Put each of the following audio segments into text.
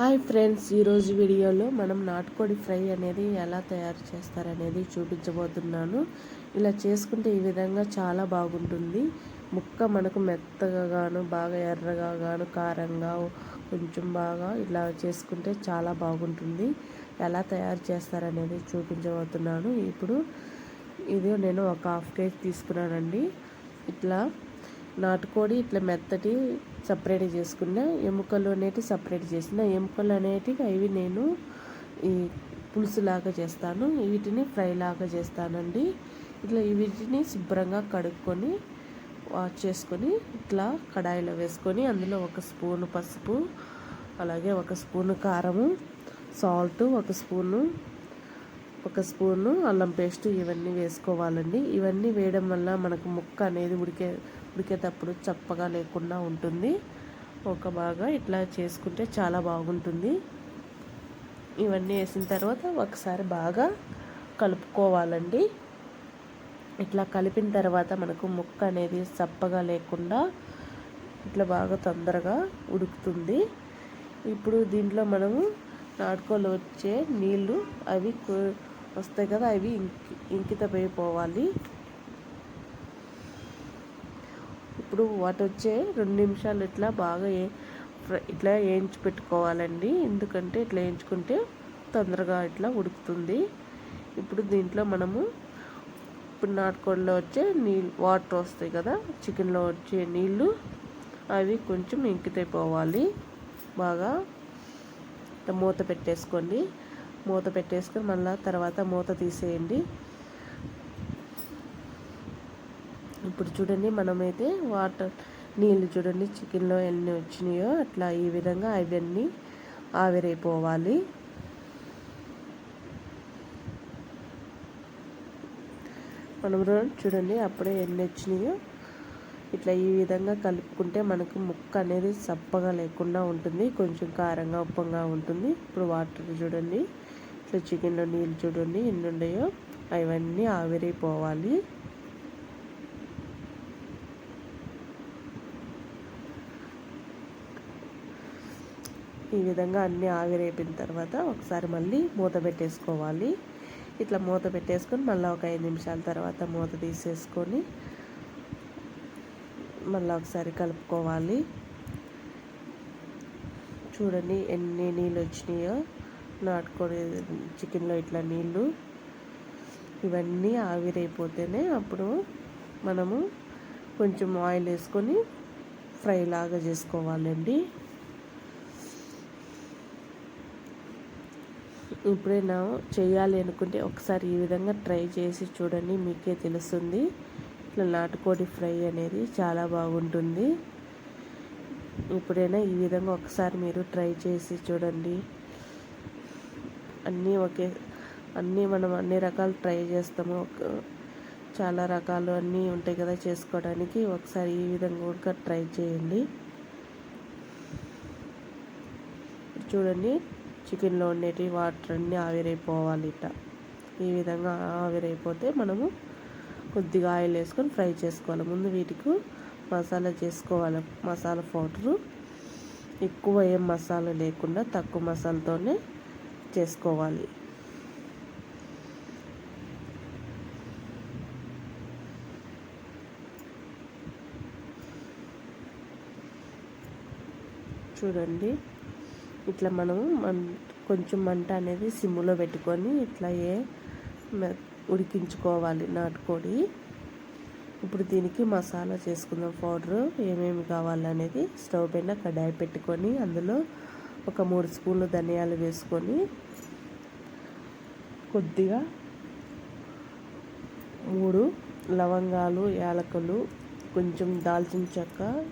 Hi friends ఈరోజు వీడియోలో మనం నాటుకోడి ఫ్రై అనేది ఎలా తయారు చేస్తారనేది చూపించబోతున్నాను. ఇలా చేసుకుంటే ఈ విధంగా చాలా బాగుంటుంది. ముక్క మనకు మెత్తగా గాను బాగా ఎర్రగా గాను కారంగా కొంచెం బాగా ఇలా చేసుకుంటే చాలా బాగుంటుంది. ఎలా తయారు చేస్తారనేది చూపించబోతున్నాను. ఇప్పుడు ఇది నేను ఒక హాఫ్ కేజీ తీసుకున్నానండి. ఇట్లా నాటుకోడి ఇట్లా మెత్తటి సపరేట్ చేసుకున్న ఎముకలు అనేటివి సపరేట్ చేసిన ఎముకలు అనేటివి అవి నేను ఈ పులుసులాగా చేస్తాను. వీటిని ఫ్రై లాగా చేస్తానండి. ఇట్లా వీటిని శుభ్రంగా కడుక్కొని వాష్ చేసుకొని ఇట్లా కడాయిలో వేసుకొని అందులో ఒక స్పూను పసుపు అలాగే ఒక స్పూను కారము సాల్ట్ ఒక స్పూను ఒక స్పూను అల్లం పేస్ట్ ఇవన్నీ వేసుకోవాలండి. ఇవన్నీ వేయడం వల్ల మనకు ముక్క అనేది ఉడికే ఉడికేటప్పుడు చప్పగా లేకుండా ఉంటుంది. ఒక బాగా ఇట్లా చేసుకుంటే చాలా బాగుంటుంది. ఇవన్నీ వేసిన తర్వాత ఒకసారి బాగా కలుపుకోవాలండి. ఇట్లా కలిపిన తర్వాత మనకు ముక్క అనేది చప్పగా లేకుండా ఇట్లా బాగా తొందరగా ఉడుకుతుంది. ఇప్పుడు దీంట్లో మనము నాటుకోలు వచ్చే నీళ్ళు అవి వస్తాయి కదా అవి ఇంకి ఇంకితపోయిపోవాలి ఇప్పుడు వాటి వచ్చే రెండు నిమిషాలు ఇట్లా బాగా ఇట్లా వేయించి పెట్టుకోవాలండి. ఎందుకంటే ఇట్లా వేయించుకుంటే తొందరగా ఇట్లా ఉడుకుతుంది. ఇప్పుడు దీంట్లో మనము ఇప్పుడు నాటుకోడిలో వచ్చే నీళ్ళు వాటర్ వస్తాయి కదా చికెన్లో వచ్చే నీళ్ళు అవి కొంచెం ఇంకితైపోవాలి. బాగా మూత పెట్టేసుకోండి. మూత పెట్టేసుకొని మళ్ళీ తర్వాత మూత తీసేయండి. ఇప్పుడు చూడండి మనమైతే వాటర్ నీళ్ళు చూడండి చికెన్లో ఎన్ని వచ్చినాయో అట్లా ఈ విధంగా అవన్నీ ఆవిరైపోవాలి. మనం చూడండి అప్పుడే ఎన్ని వచ్చినాయో ఇట్లా ఈ విధంగా కలుపుకుంటే మనకు ముక్క అనేది సప్పగా లేకుండా ఉంటుంది కొంచెం కారంగా ఉప్పంగా ఉంటుంది. ఇప్పుడు వాటర్ చూడండి. ఇట్లా చికెన్లో నీళ్ళు చూడండి ఎన్ని ఉన్నాయో అవన్నీ ఆవిరైపోవాలి. ఈ విధంగా అన్నీ ఆవిరైపోయిన తర్వాత ఒకసారి మళ్ళీ మూత పెట్టేసుకోవాలి. ఇట్లా మూత పెట్టేసుకొని మళ్ళీ ఒక ఐదు నిమిషాల తర్వాత మూత తీసేసుకొని మళ్ళీ ఒకసారి కలుపుకోవాలి. చూడండి ఎన్ని నీళ్ళు వచ్చినాయో. నాటుకోడి చికెన్లో ఇట్లా నీళ్ళు. ఇవన్నీ ఆవిరైపోతేనే అప్పుడు మనము కొంచెం ఆయిల్ వేసుకొని ఫ్రై లాగా చేసుకోవాలండి. ఇప్పుడైనా చేయాలి అనుకుంటే ఒకసారి ఈ విధంగా ట్రై చేసి చూడండి మీకే తెలుస్తుంది. ఇట్లా నాటుకోడి ఫ్రై అనేది చాలా బాగుంటుంది. ఇప్పుడైనా ఈ విధంగా ఒకసారి మీరు ట్రై చేసి చూడండి. అన్నీ ఒకే అన్నీ మనం అన్ని రకాలు ట్రై చేస్తాము. చాలా రకాలు అన్నీ ఉంటాయి కదా చేసుకోవడానికి. ఒకసారి ఈ విధంగా కూడా ట్రై చేయండి. చూడండి చికెన్లో ఉండేటి వాటర్ అన్నీ ఆవిరైపోవాలి ఇట్ట ఈ విధంగా ఆవిరైపోతే మనము కొద్దిగా ఆయిల్ వేసుకొని ఫ్రై చేసుకోవాలి. ముందు వీటికి మసాలా చేసుకోవాలి. మసాలా పౌడరు. ఎక్కువ ఏం మసాలా లేకుండా తక్కువ మసాలాతోనే చేసుకోవాలి. చూడండి. ఇట్లా మనము మన్ కొంచెం మంట అనేది సిమ్లో పెట్టుకొని ఇట్లా ఏ ఉడికించుకోవాలి నాటుకోడి. ఇప్పుడు దీనికి మసాలా చేసుకుందాం పౌడరు. ఏమేమి కావాలనేది స్టవ్ పైన కడాయి పెట్టుకొని అందులో ఒక మూడు స్పూన్లు ధనియాలు వేసుకొని కొద్దిగా మూడు లవంగాలు యాలకులు కొంచెం దాల్చిన చెక్క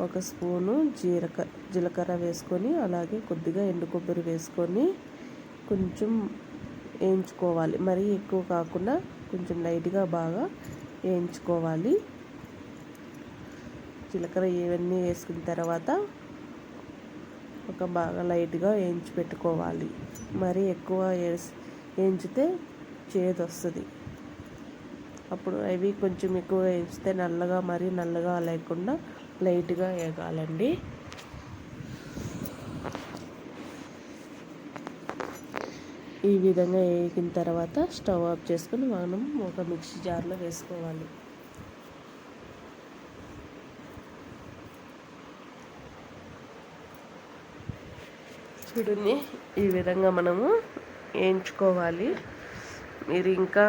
ఒక స్పూను జీలక జీలకర్ర వేసుకొని అలాగే కొద్దిగా ఎండు కొబ్బరి వేసుకొని కొంచెం వేయించుకోవాలి. మరీ ఎక్కువ కాకుండా కొంచెం లైట్గా బాగా వేయించుకోవాలి. జీలకర్ర ఇవన్నీ వేసుకున్న తర్వాత ఒక బాగా లైట్గా వేయించి పెట్టుకోవాలి. మరీ ఎక్కువ వేయించితే చేదు వస్తుంది అప్పుడు అవి కొంచెం ఎక్కువ వేస్తే నల్లగా మరీ నల్లగా లేకుండా లైట్గా వేగాలండి. ఈ విధంగా వేగిన తర్వాత స్టవ్ ఆఫ్ చేసుకొని మనం ఒక మిక్సీ జార్లో వేసుకోవాలి. చూడండి ఈ విధంగా మనము వేయించుకోవాలి. మీరు ఇంకా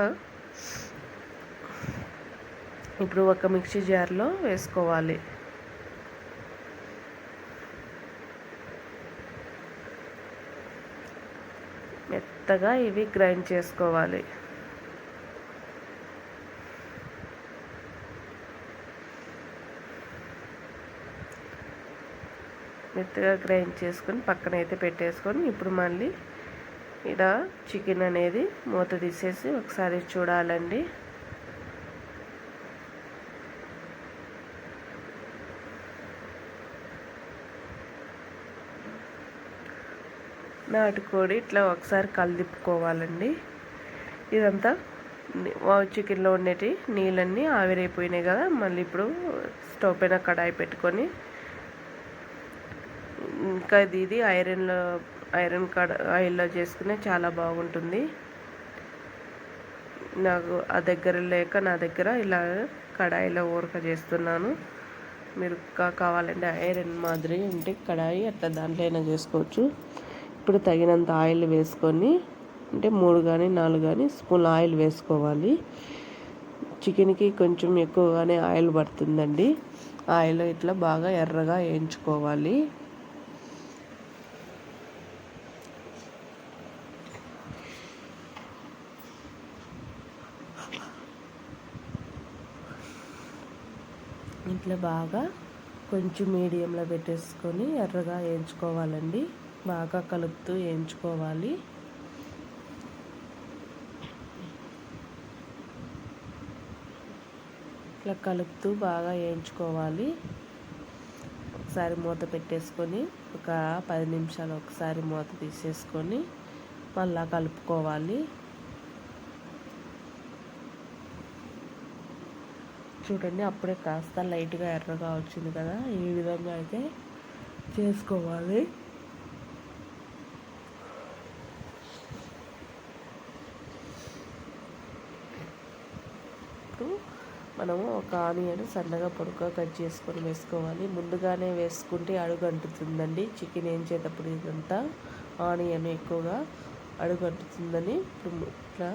ఇప్పుడు ఒక మిక్సీ జార్లో వేసుకోవాలి. మెత్తగా ఇవి గ్రైండ్ చేసుకోవాలి. మెత్తగా గ్రైండ్ చేసుకొని పక్కన అయితే పెట్టేసుకొని ఇప్పుడు మళ్ళీ ఇలా చికెన్ అనేది మూత తీసేసి ఒకసారి చూడాలండి. నాటుకోడి ఇట్లా ఒకసారి కలిదిప్పుకోవాలండి. ఇదంతా చికెన్లో ఉండేటి నీళ్ళన్నీ ఆవిరైపోయినాయి కదా మళ్ళీ ఇప్పుడు స్టవ్ పైన కడాయి పెట్టుకొని ఇంకా ఇది ఇది ఐరన్లో ఐరన్ కడ ఆయిల్లో చేసుకునే చాలా బాగుంటుంది. నాకు ఆ దగ్గర లేక నా దగ్గర ఇలా కడాయిలో ఊరక చేస్తున్నాను. మీరు కావాలంటే ఐరన్ మాదిరి ఉంటే కడాయి అట్లా దాంట్లో అయినా చేసుకోవచ్చు. ఇప్పుడు తగినంత ఆయిల్ వేసుకొని అంటే మూడు కానీ నాలుగు కానీ స్పూన్ ఆయిల్ వేసుకోవాలి. చికెన్కి కొంచెం ఎక్కువగానే ఆయిల్ పడుతుందండి. ఆయిల్ ఇట్లా బాగా ఎర్రగా వేయించుకోవాలి. ఇట్లా బాగా కొంచెం మీడియంలో పెట్టేసుకొని ఎర్రగా వేయించుకోవాలండి. బాగా కలుపుతూ వేయించుకోవాలి. ఇట్లా కలుపుతూ బాగా వేయించుకోవాలి. ఒకసారి మూత పెట్టేసుకొని ఒక పది నిమిషాలు ఒకసారి మూత తీసేసుకొని మళ్ళా కలుపుకోవాలి. చూడండి అప్పుడే కాస్త లైట్గా ఎర్రగా వచ్చింది కదా. ఈ విధంగా అయితే చేసుకోవాలి. మనము ఒక ఆనియన్ సన్నగా పొడుగ్గా కట్ చేసుకొని వేసుకోవాలి. ముందుగానే వేసుకుంటే అడుగు అంటుతుందండి చికెన్ ఏం చేతప్పుడు ఇదంతా ఆనియన్ ఎక్కువగా అడుగు అంటుతుందని ఇప్పుడు ఇట్లా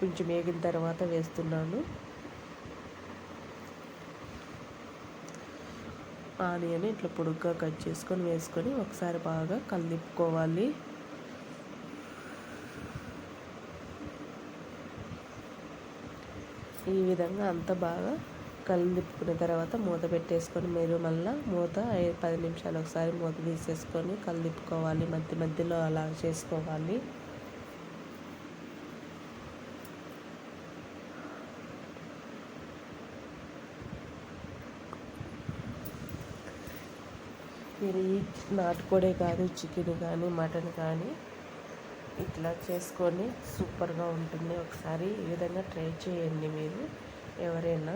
కొంచెం వేగిన తర్వాత వేస్తున్నాను. ఆనియన్ ఇట్లా పొడుగ్గా కట్ చేసుకొని వేసుకొని ఒకసారి బాగా కలిపుకోవాలి ఈ విధంగా అంత బాగా కలిపుకున్న తర్వాత మూత పెట్టేసుకొని మీరు మళ్ళీ మూత పది నిమిషాలు ఒకసారి మూత తీసేసుకొని కలిపుకోవాలి మధ్య మధ్యలో అలా చేసుకోవాలి. ఇది నాటుకోడే కాదు చికెన్ కానీ మటన్ కానీ ఇట్లా చేసుకొని సూపర్గా ఉంటుంది. ఒకసారి ఈ విధంగా ట్రై చేయండి మీరు ఎవరైనా.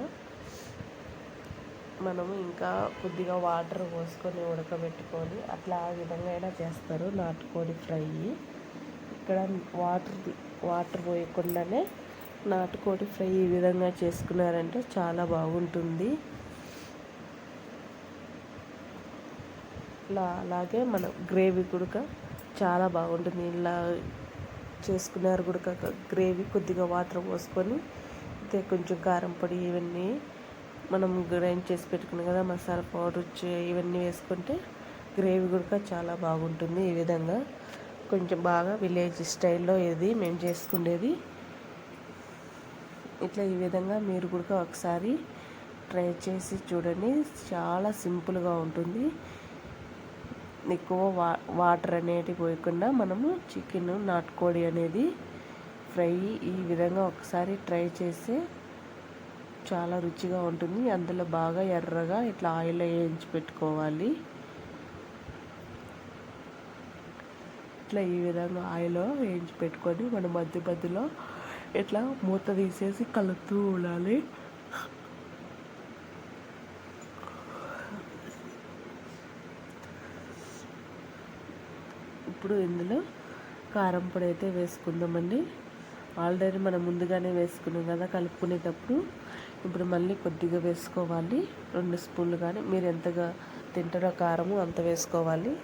మనము ఇంకా కొద్దిగా వాటర్ పోసుకొని ఉడకబెట్టుకొని అట్లా ఆ విధంగా అయినా చేస్తారు నాటుకోడి ఫ్రై. ఇక్కడ వాటర్ వాటర్ పోయకుండానే నాటుకోడి ఫ్రై ఈ విధంగా చేసుకున్నారంటే చాలా బాగుంటుంది. ఇలా అలాగే మనం గ్రేవీ కూడా చాలా బాగుంటుంది. ఇలా చేసుకున్నారు కూడా గ్రేవీ కొద్దిగా వాటర్ పోసుకొని అయితే కొంచెం కారం పొడి ఇవన్నీ మనం గ్రైండ్ చేసి పెట్టుకున్నాం కదా మసాలా పౌడర్ ఇవన్నీ వేసుకుంటే గ్రేవీ గుడక చాలా బాగుంటుంది ఈ విధంగా. కొంచెం బాగా విలేజ్ స్టైల్లో ఇది మేము చేసుకునేది. ఇట్లా ఈ విధంగా మీరు కూడా ఒకసారి ట్రై చేసి చూడండి. చాలా సింపుల్గా ఉంటుంది. ఎక్కువ వా వాటర్ అనేది పోయకుండా మనము చికెన్ నాటుకోడి అనేది ఫ్రై ఈ విధంగా ఒకసారి ట్రై చేస్తే చాలా రుచిగా ఉంటుంది. అందులో బాగా ఎర్రగా ఇట్లా ఆయిల్ వేయించి పెట్టుకోవాలి. ఇట్లా ఈ విధంగా ఆయిల్ వేయించి పెట్టుకొని మన మధ్య మధ్యలో ఇట్లా మూత తీసేసి కలుపుతూ ఉండాలి. ఇప్పుడు ఇందులో కారం పొడి అయితే వేసుకుందామండి. ఆల్రెడీ మనం ముందుగానే వేసుకున్నాం కదా కలుపుకునేటప్పుడు. ఇప్పుడు మళ్ళీ కొద్దిగా వేసుకోవాలి. రెండు స్పూన్లు కానీ మీరు ఎంతగా తింటారో కారము అంత వేసుకోవాలి.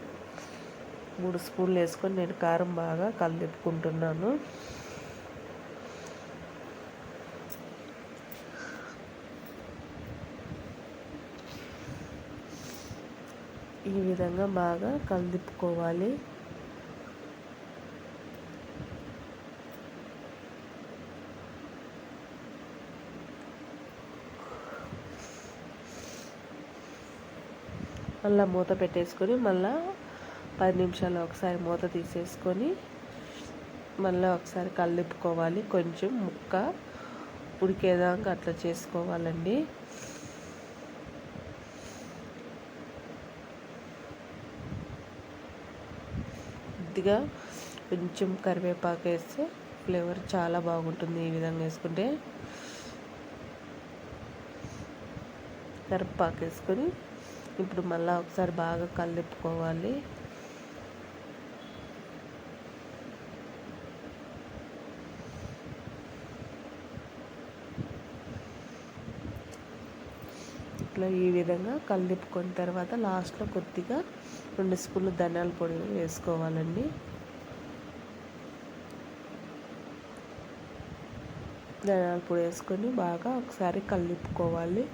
మూడు స్పూన్లు వేసుకొని నేను కారం బాగా కలిపుకుంటున్నాను ఈ విధంగా బాగా కలిపుకోవాలి మళ్ళీ మూత పెట్టేసుకొని మళ్ళీ పది నిమిషాలు ఒకసారి మూత తీసేసుకొని మళ్ళీ ఒకసారి కలిపుకోవాలి కొంచెం ముక్క ఉడికేదాకా అట్లా చేసుకోవాలండి. కొద్దిగా కొంచెం కరివేపాకు వేస్తే ఫ్లేవర్ చాలా బాగుంటుంది ఈ విధంగా వేసుకుంటే. కరివేపాకు వేసుకొని ఇప్పుడు మళ్ళీ ఒకసారి బాగా కలుపుకోవాలి ఇట్లా ఈ విధంగా కలిపుకున్న తర్వాత లాస్ట్లో కొద్దిగా రెండు స్పూన్లు ధనియాల పొడి వేసుకోవాలండి. ధనియాల పొడి వేసుకొని బాగా ఒకసారి కలిపుకోవాలి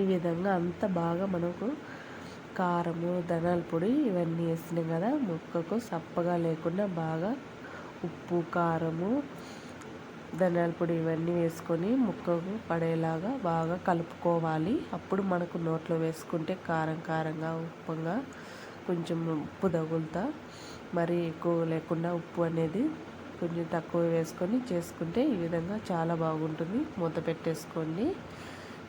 ఈ విధంగా అంత బాగా మనకు కారము ధనాల పొడి ఇవన్నీ వేసినాం కదా. ముక్కకు సప్పగా లేకుండా బాగా ఉప్పు కారము ధనియాల పొడి ఇవన్నీ వేసుకొని ముక్కకు పడేలాగా బాగా కలుపుకోవాలి. అప్పుడు మనకు నోట్లో వేసుకుంటే కారం కారంగా ఉప్పుగా కొంచెం ఉప్పు తగులుతా. మరి ఎక్కువ లేకుండా ఉప్పు అనేది కొంచెం తక్కువ వేసుకొని చేసుకుంటే ఈ విధంగా చాలా బాగుంటుంది. మూత పెట్టేసుకోండి.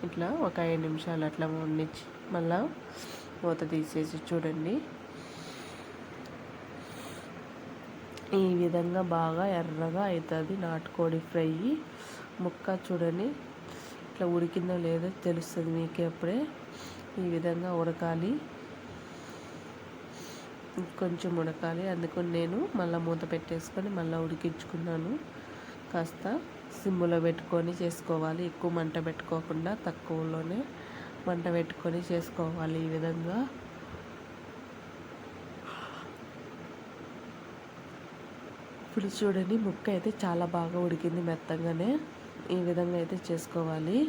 ఇట్లా ఒక ఐదు నిమిషాలు అట్లా వండించి మళ్ళీ మూత తీసేసి చూడండి. ఈ విధంగా బాగా ఎర్రగా అవుతుంది నాటుకోడి ఫ్రై. ముక్క చూడండి. ఇట్లా ఉడికిందో లేదో తెలుస్తుంది మీకే అప్పుడే. ఈ విధంగా ఉడకాలి. కొంచెం ఉడకాలి. అందుకని నేను మళ్ళీ మూత పెట్టేసుకొని మళ్ళీ ఉడికించుకున్నాను. కాస్త సిమ్లో పెట్టుకొని చేసుకోవాలి. ఎక్కువ మంట పెట్టుకోకుండా తక్కువలోనే మంట పెట్టుకొని చేసుకోవాలి ఈ విధంగా. ఇప్పుడు చూడండి ముక్క అయితే చాలా బాగా ఉడికింది మెత్తంగానే. ఈ విధంగా అయితే చేసుకోవాలి.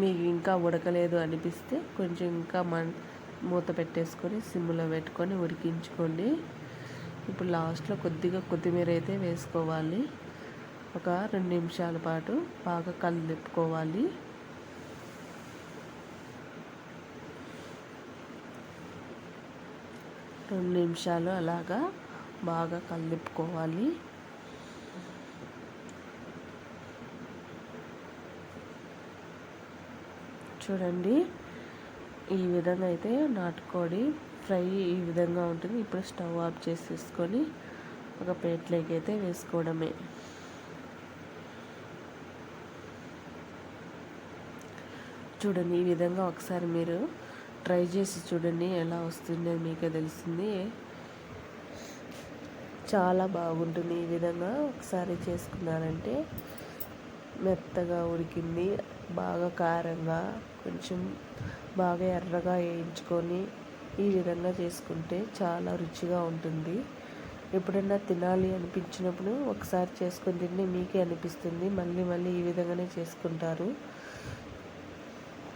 మీకు ఇంకా ఉడకలేదు అనిపిస్తే కొంచెం ఇంకా మన్ మూత పెట్టేసుకొని సిమ్లో పెట్టుకొని ఉడికించుకోండి. ఇప్పుడు లాస్ట్లో కొద్దిగా కొత్తిమీర అయితే వేసుకోవాలి. ఒక రెండు నిమిషాల పాటు బాగా కలిపుకోవాలి రెండు నిమిషాలు అలాగా బాగా కలిపుకోవాలి చూడండి ఈ విధంగా అయితే నాటుకోడి ఫ్రై ఈ విధంగా ఉంటుంది. ఇప్పుడు స్టవ్ ఆఫ్ చేసేసుకొని ఒక ప్లేట్లోకి అయితే వేసుకోవడమే. చూడండి ఈ విధంగా ఒకసారి మీరు ట్రై చేసి చూడండి ఎలా వస్తుందో మీకే తెలుస్తుంది చాలా బాగుంటుంది. ఈ విధంగా ఒకసారి చేసుకున్నారంటే మెత్తగా ఉడికింది బాగా కారంగా కొంచెం బాగా ఎర్రగా వేయించుకొని ఈ విధంగా చేసుకుంటే చాలా రుచిగా ఉంటుంది. ఎప్పుడన్నా తినాలి అనిపించినప్పుడు ఒకసారి చేసుకుని తింటే మీకే అనిపిస్తుంది. మళ్ళీ మళ్ళీ ఈ విధంగానే చేసుకుంటారు.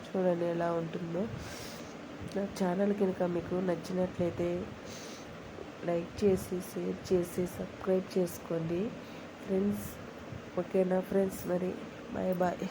చూడండి ఎలా ఉంటుందో. నా ఛానల్ కనుక మీకు నచ్చినట్లయితే లైక్ చేసి షేర్ చేసి సబ్స్క్రైబ్ చేసుకోండి. ఫ్రెండ్స్ ఓకేనా ఫ్రెండ్స్ మరి? Bye bye.